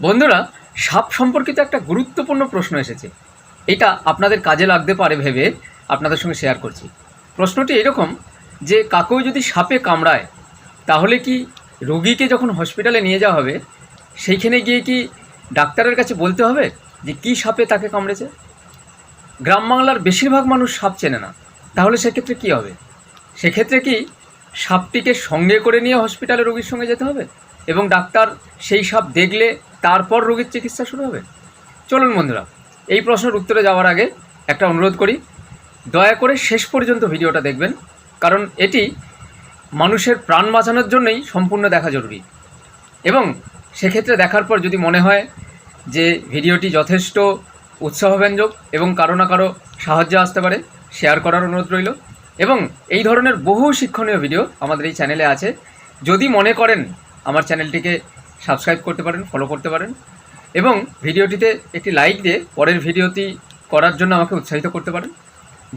বন্ধুরা, সাপ সম্পর্কিত একটা গুরুত্বপূর্ণ প্রশ্ন এসেছে। এটা আপনাদের কাজে লাগতে পারে ভেবে আপনাদের সঙ্গে শেয়ার করছি। প্রশ্নটি এরকম যে কাকেও যদি সাপে কামড়ায়, তাহলে কি রোগীকে যখন হসপিটালে নিয়ে যাওয়া হবে, সেইখানে গিয়ে কি ডাক্তারের কাছে বলতে হবে যে, কী সাপে তাকে কামড়েছে? গ্রাম বাংলার বেশিরভাগ মানুষ সাপ চেনে না। তাহলে সেক্ষেত্রে কী হবে? সেক্ষেত্রে কি সাপটিকে সঙ্গে করে নিয়ে হসপিটালে রোগীর সঙ্গে যেতে হবে? এবং ডাক্তার সেই সাপ দেখলে তারপর রোগীর চিকিৎসা শুরু হবে? চলুন বন্ধুরা, এই প্রশ্নের উত্তরে যাওয়ার আগে একটা অনুরোধ করি, দয়া করে শেষ পর্যন্ত ভিডিওটা দেখবেন, কারণ এটি মানুষের প্রাণ বাঁচানোর জন্যই সম্পূর্ণ দেখা জরুরি। এবং সেক্ষেত্রে দেখার পর যদি মনে হয় যে ভিডিওটি যথেষ্ট উৎসাহব্যঞ্জক এবং কারও না কারও সাহায্য আসতে পারে, শেয়ার করার অনুরোধ রইল। এবং এই ধরনের বহু শিক্ষণীয় ভিডিও আমাদের এই চ্যানেলে আছে। যদি মনে করেন আমার চ্যানেলটিকে সাবস্ক্রাইব করতে পারেন ফলো করতে পারেন এবং ভিডিওটিতে একটি লাইক দিয়ে পরের ভিডিওটি করার জন্য আমাকে উৎসাহিত করতে পারেন।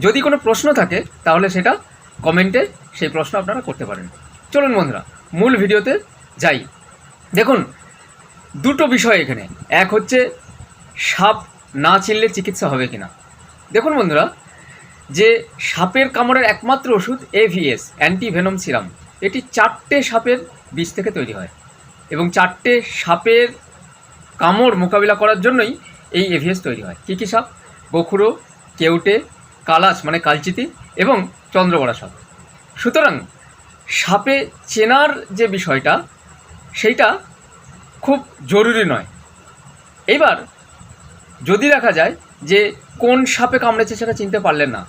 যদি কোনো প্রশ্ন থাকে, তাহলে সেটা কমেন্টে সেই প্রশ্ন আপনারা করতে পারেন। চলুন বন্ধুরা, মূল ভিডিওতে যাই। দেখুন, দুটো বিষয় এখানে। এক হচ্ছে, সাপ না চিনলে চিকিৎসা হবে কিনা? দেখুন বন্ধুরা, যে সাপের কামড়ের একমাত্র ওষুধ এভিএস অ্যান্টিভেনম সিরাম এটি চারটে সাপের বীজ থেকে তৈরি হয়। এবং চারটে সাপের কামড় মোকাবিলা করার জন্যই এই এভিএস তৈরি হয়। কী কী সাপ? বখুরো, কেউটে, কালাস মানে কালচিতি এবং চন্দ্রবড়া সাপ। সুতরাং সাপে চেনার যে বিষয়টা, সেইটা খুব জরুরি নয়। এবার যদি দেখা যায় যে কোন সাপে কামড়েছে সেটা চিনতে পারলেন না,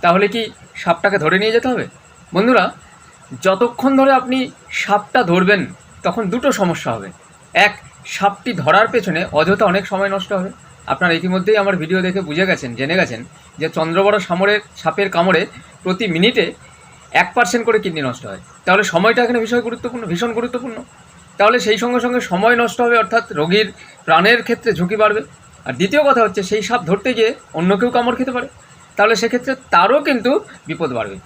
তাহলে কি সাপটাকে ধরে নিয়ে যেতে হবে? বন্ধুরা, যতক্ষণ ধরে আপনি সাপটা ধরবেন তখন দুটো সমস্যা হবে। এক, সাপটি ধরার পেছনে অযথা অনেক সময় নষ্ট হবে। আপনারা ইতিমধ্যেই আমার ভিডিও দেখে বুঝে গেছেন, জেনে গেছেন যে চন্দ্রবড় সামরের সাপের কামড়ে প্রতি মিনিটে এক পার্সেন্ট করে কিডনি নষ্ট হয়। তাহলে সময়টা এখানে বিষয় গুরুত্বপূর্ণ, ভীষণ গুরুত্বপূর্ণ। তাহলে সেই সঙ্গে সঙ্গে সময় নষ্ট হবে, অর্থাৎ রোগীর প্রাণের ক্ষেত্রে ঝুঁকি বাড়বে। আর দ্বিতীয় কথা হচ্ছে, সেই সাপ ধরতে গিয়ে অন্য কেউ কামড় খেতে পারে। তাহলে সেক্ষেত্রে তারও কিন্তু বিপদ বাড়বে।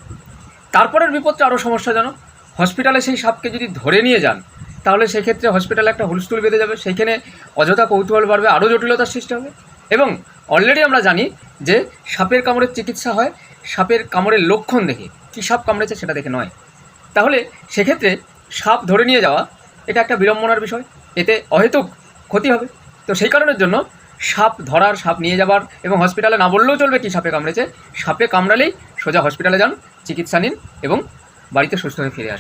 তারপরের বিপদটা আরও সমস্যাজনক। হসপিটালে সেই সাপকে যদি ধরে নিয়ে যান তাহলে সেক্ষেত্রে হসপিটালে একটা হুলস্থুল বেঁধে যাবে। সেইখানে অযথা কৌতূহল বাড়বে, আরও জটিলতার সৃষ্টি হবে। এবং অলরেডি আমরা জানি যে সাপের কামড়ের চিকিৎসা হয়, সাপের কামড়ের লক্ষণ দেখে। কী সাপ কামড়েছে সেটা দেখে নয়। তাহলে সেক্ষেত্রে সাপ ধরে নিয়ে যাওয়া, এটা একটা বিড়ম্বনার বিষয়। এতে অহেতুক ক্ষতি হবে। তো সেই কারণের জন্য সাপ ধরার, সাপ নিয়ে যাবার এবং হসপিটালে না বললেও চলবে কি সাপে কামড়েছে। সাপে কামড়ালেই সোজা হসপিটালে যান, চিকিৎসা নিন এবং বাড়িতে সুস্থ হয়ে ফিরে আসুন।